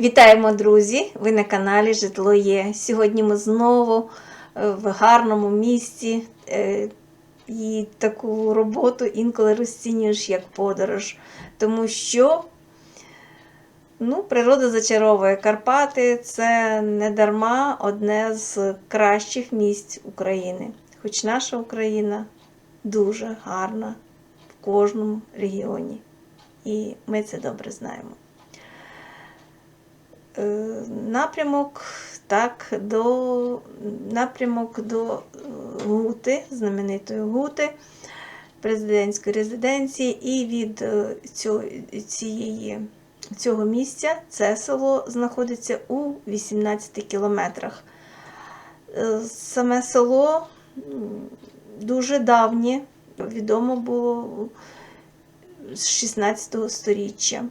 Вітаємо, друзі! Ви на каналі Житло Є. Сьогодні ми знову е, в гарному місці. е, І таку роботу інколи розцінюєш як подорож. Тому що ну, природа зачаровує Карпати це не дарма одне з кращих місць України. Хоч наша Україна дуже гарна в кожному регіоні. І ми це добре знаємо. Е, напрямок так, до, напрямок до е, Гути, знаменитої Гути, президентської резиденції, і від е, цього, цієї, цього місця це село знаходиться у 18 кілометрах. Саме село дуже давнє, відомо було з 16 століття.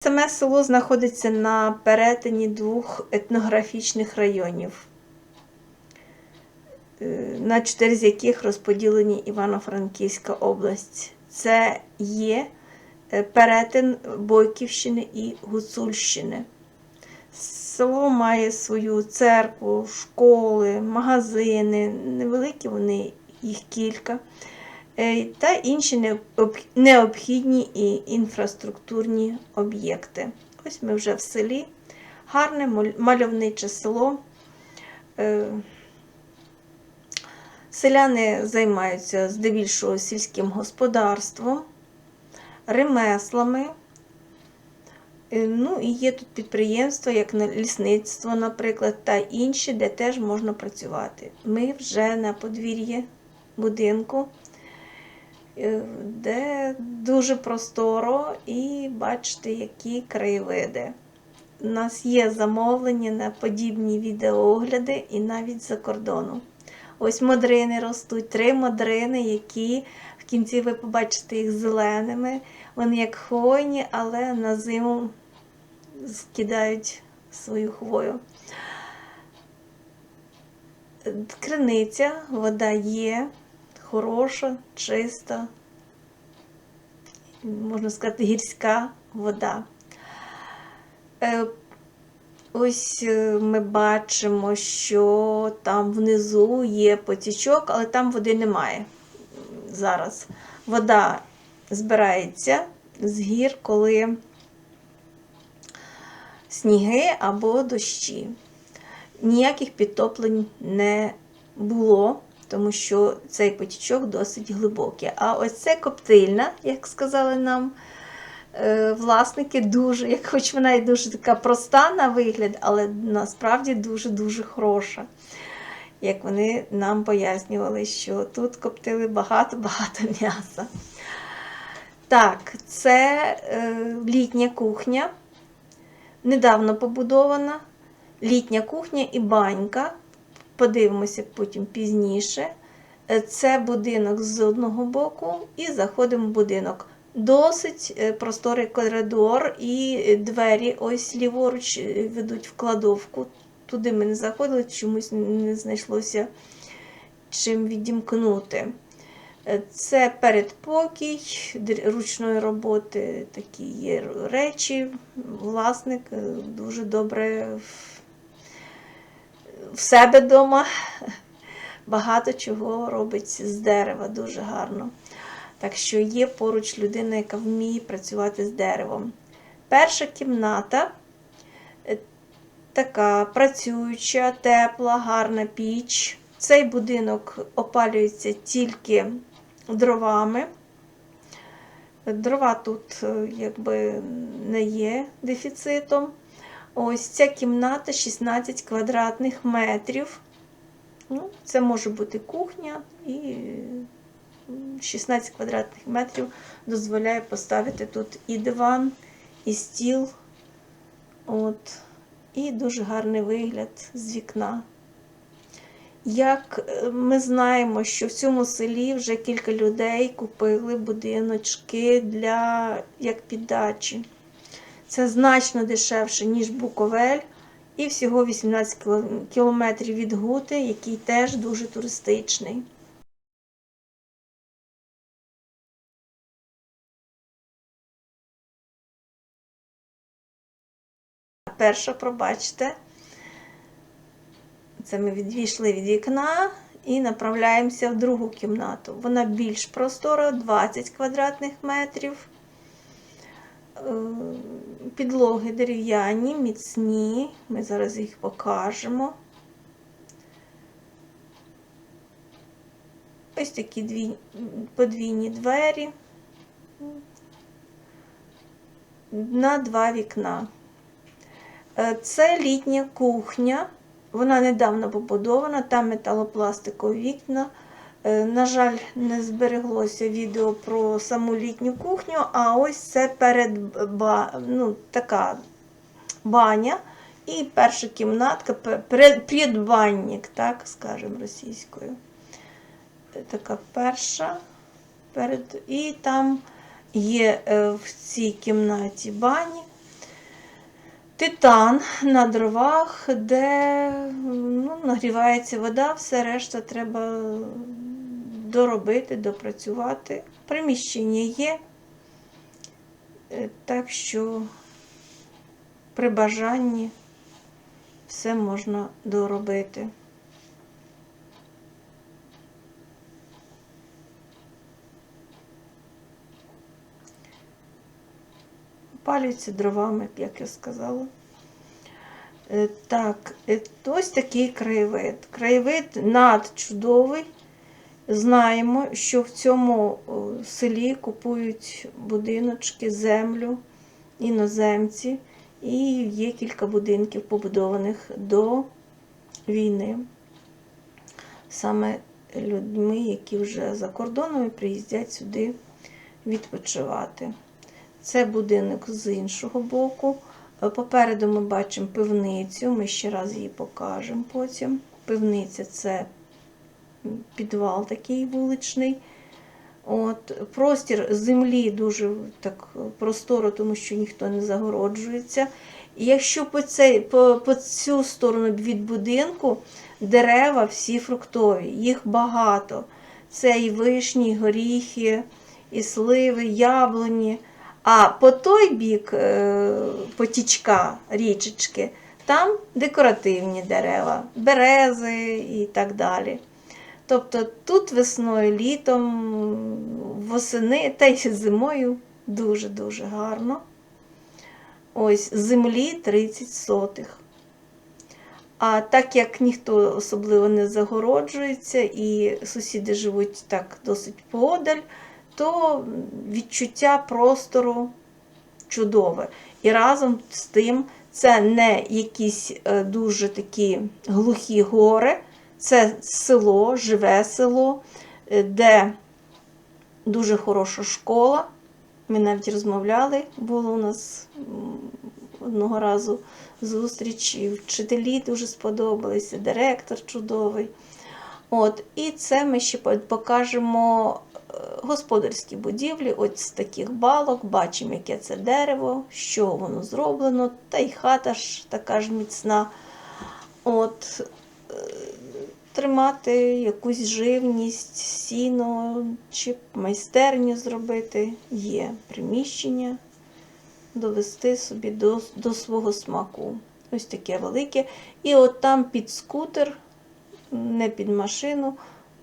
Саме село знаходиться на перетині двох етнографічних районів, е, на чотири з яких розподілені Івано-Франківська область. Це є е, перетин Бойківщини і Гуцульщини. Село має свою церкву, школи, магазини, невеликі вони, їх кілька, та інші необхідні і інфраструктурні об'єкти. Ось ми вже в селі. Гарне мальовниче село. Е, Селяни займаються здебільшого сільським господарством, ремеслами. Е, Ну, і є тут підприємства, як лісництво, наприклад, та інші, де теж можна працювати. Ми вже на подвір'ї будинку, е, де дуже просторо, і бачите, які краєвиди. У нас є замовлення на подібні відеоогляди і навіть за кордону. Ось модрини ростуть, три модрини, які в кінці ви побачите їх зеленими. Вони як хвойні, але на зиму скидають свою хвою. Криниця, вода є, хороша, чиста, можна сказати, гірська вода. Е, Ось е, ми бачимо, що там внизу є потічок, але там води немає зараз. Вода збирається з гір, коли сніги або дощі. Ніяких підтоплень не було, тому що цей потічок досить глибокий. А ось це коптильна, як сказали нам е, власники, дуже, як хоч вона і дуже така проста на вигляд, але насправді дуже-дуже хороша. Як вони нам пояснювали, що тут коптили багато-багато м'яса. Так, це е, літня кухня, недавно побудована. Літня кухня і банька. Подивимося потім пізніше. Е, Це будинок з одного боку, і заходимо в будинок. Досить е, просторий коридор, і двері ось ліворуч е, ведуть в кладовку. Туди ми не заходили, чомусь не знайшлося чим відімкнути. Е, Це передпокій ручної роботи, такі є речі. Власник е, дуже добре в- себе вдома багато чого робить з дерева, дуже гарно. Так що є поруч людина, яка вміє працювати з деревом. Перша кімната е, така працююча, тепла, гарна піч. Цей будинок опалюється тільки дровами. Дрова тут е, якби не є дефіцитом. Ось ця кімната 16 квадратних метрів. Ну, це може бути кухня, і 16 квадратних метрів дозволяє поставити тут і диван, і стіл. От. І дуже гарний вигляд з вікна. Як е, ми знаємо, що в цьому селі вже кілька людей купили будиночки для як піддачі. Це значно дешевше, ніж Буковель, і всього 18 кілометрів від Гути, який теж дуже туристичний. перша, пробачте. Це ми відійшли від вікна і направляємося в другу кімнату. Вона більш простора, 20 квадратних метрів. Підлоги дерев'яні, міцні. Ми зараз їх покажемо. Ось такі дві, подвійні двері на два вікна. Е, Це літня кухня. Вона недавно побудована, там металопластикові вікна. Е, На жаль, не збереглося відео про саму літню кухню, а ось це перед ба, ну, така баня і перша кімнатка, предбанник, так скажемо російською. Е, Така перша. Перед, і там є е, в цій кімнаті бані. Титан на дровах, де ну, нагрівається вода, все решта треба доробити, допрацювати. Приміщення є, Е, так що при бажанні все можна доробити. Палюється дровами, як я сказала. Е, Так, е, ось такий краєвид. Краєвид надчудовий. Знаємо, що в цьому селі купують будиночки, землю, іноземці, і є кілька будинків побудованих до війни. Саме людьми, які вже за кордоном і приїздять сюди відпочивати. Це будинок з іншого боку. Е, Попереду ми бачимо пивницю, ми ще раз її покажемо потім. Пивниця це підвал такий вуличний. От, простір землі дуже так просторо, тому що ніхто не загороджується. І якщо по, цей, по, по цю сторону від будинку дерева всі фруктові, їх багато. Це і вишні, і горіхи, і сливи, яблуні. А по той бік е, потічка, річечки, там декоративні дерева, берези і так далі. Тобто тут весною, літом, восени та й зимою дуже-дуже гарно. Ось землі 30 сотих. А так як ніхто особливо не загороджується і сусіди живуть так досить поодаль, то відчуття простору чудове. І разом з тим це не якісь е, дуже такі глухі гори, це село, живе село, е, де дуже хороша школа. Ми навіть розмовляли, було у нас одного разу зустріч, і вчителі дуже сподобалися, директор чудовий. От, і це ми ще покажемо е, господарські будівлі, ось з таких балок, бачимо, яке це дерево, що воно зроблено, та й хата ж така ж міцна. От, е, тримати якусь живність, сіно чи майстерню зробити є приміщення, довести собі до, до свого смаку. Ось таке велике. І от там під скутер, не під машину,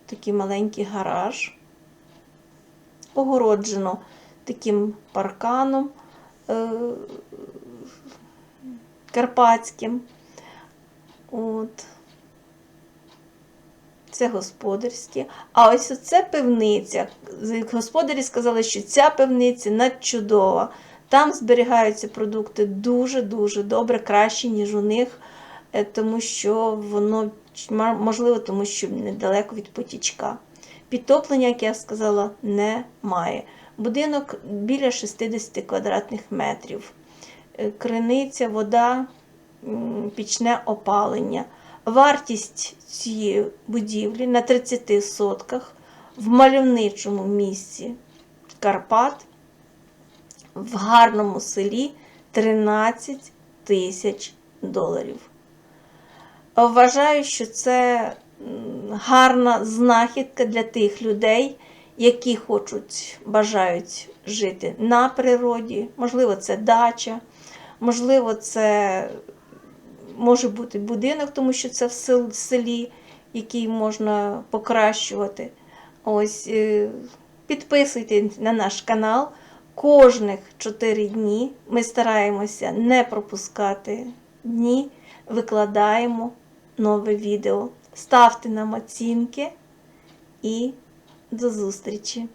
такий маленький гараж. Огороджено таким парканом е- карпатським. От. Це господарські. А ось оце пивниця. Господарі сказали, що ця пивниця надчудова. Там зберігаються продукти дуже-дуже добре, краще, ніж у них, е, тому що воно можливо, тому що недалеко від потічка. Підтоплення, як я сказала, немає. Будинок біля 60 квадратних метрів. Е, Криниця, вода, пічне опалення. Вартість цієї будівлі на 30 сотках в мальовничому місці Карпат в гарному селі 13 тисяч доларів. Вважаю, що це гарна знахідка для тих людей, які хочуть, бажають жити на природі. Можливо, це дача, Можливо, це може бути будинок, тому що це в селі, який можна покращувати. Ось е, підписуйтесь на наш канал. Кожних 4 дні ми стараємося не пропускати дні, викладаємо нове відео. Ставте нам оцінки і до зустрічі!